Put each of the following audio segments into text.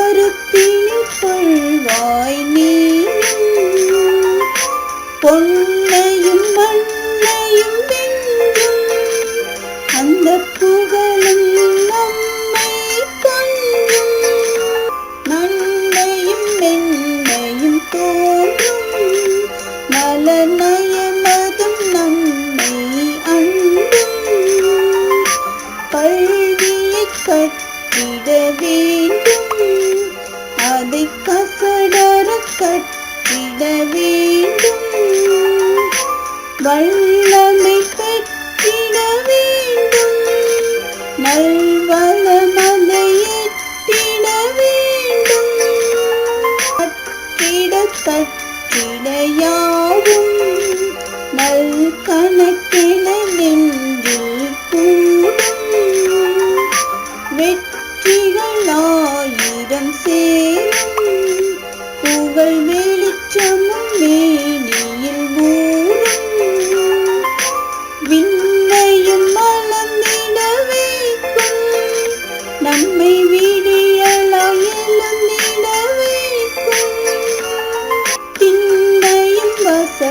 கருத்தினிப்பள்வாய் நீ பொன்னையும் மண்ணையும் அந்த புகழும் நம்மை கொள்ளும் நன்மையும் மென்மையும் தோன்றும். நலநயமதும் நம்மை அண்டும் கல்வியை கட்டிட வேண்டும். வல்லமை பெற்றிட வேண்டும். நல்வளமதை எட்டிட வேண்டும். கட்டிட கட்டிட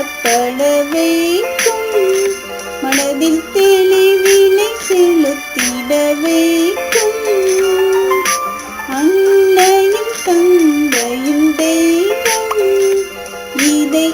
புகப்பட வைக்கும் மனதில் தெளிவினை செலுத்திட வைக்கும் அன்னையும் தந்தையும் தெய்வம் இதை